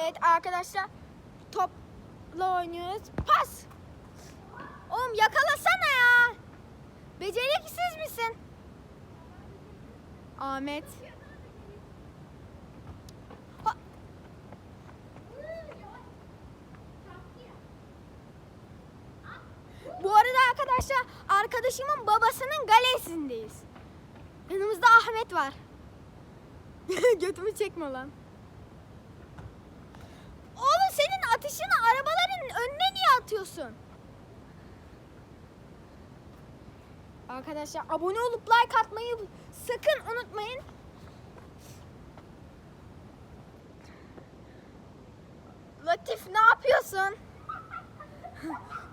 Evet arkadaşlar topla oynuyoruz. Pas. Oğlum yakalasana ya. Beceriksiz misin? Ahmet. Bu arada arkadaşlar arkadaşımın babasının galesindeyiz. Yanımızda Ahmet var. Götümü çekme lan. Oğlum senin atışını arabaların önüne niye atıyorsun? Arkadaşlar abone olup like atmayı sakın unutmayın. Latif ne yapıyorsun?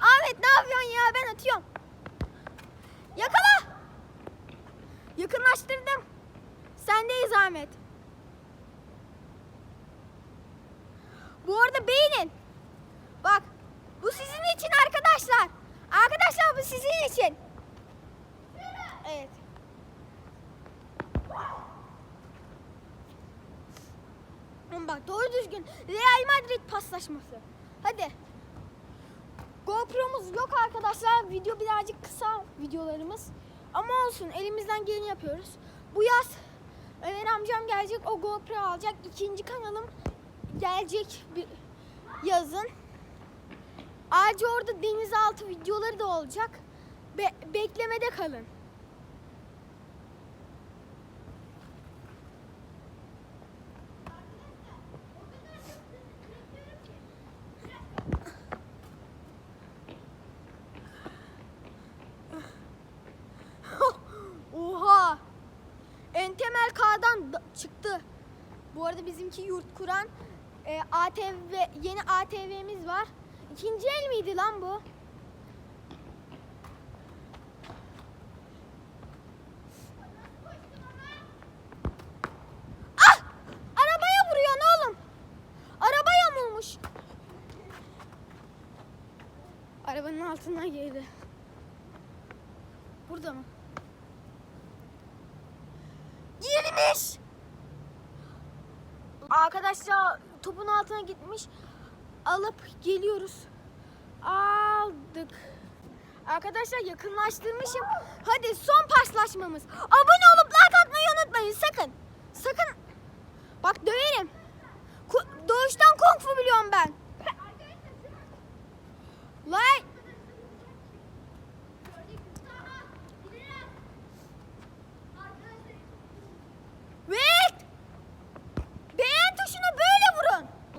Ahmet ne yapıyorsun ya? Ben atıyorum. Yakala. Yakınlaştırdım. Sendeyiz Ahmet. Bu arada beğenin. Bak bu sizin için arkadaşlar. Arkadaşlar bu sizin için. Evet. Oğlum Bak doğru düzgün Real Madrid paslaşması. Hadi. GoPro'muz yok arkadaşlar. Video birazcık kısa videolarımız. Ama olsun elimizden geleni yapıyoruz. Bu yaz Ömer amcam gelecek o GoPro alacak. İkinci kanalım gelecek bir yazın. Ayrıca orada denizaltı videoları da olacak. Be- beklemede kalın. Da- çıktı. Bu arada bizimki yurt kuran e, ATV yeni ATV'miz var. İkinci el miydi lan bu? Ah! Arabaya vuruyorsun oğlum. Araba yamulmuş. Arabanın altından girdi. Burada mı? Girmiş. Arkadaşlar topun altına gitmiş. Alıp geliyoruz. Aldık. Arkadaşlar yakınlaştırmışım. Hadi son paslaşmamız. Abone olup like atmayı unutmayın sakın. Sakın. Bak döverim.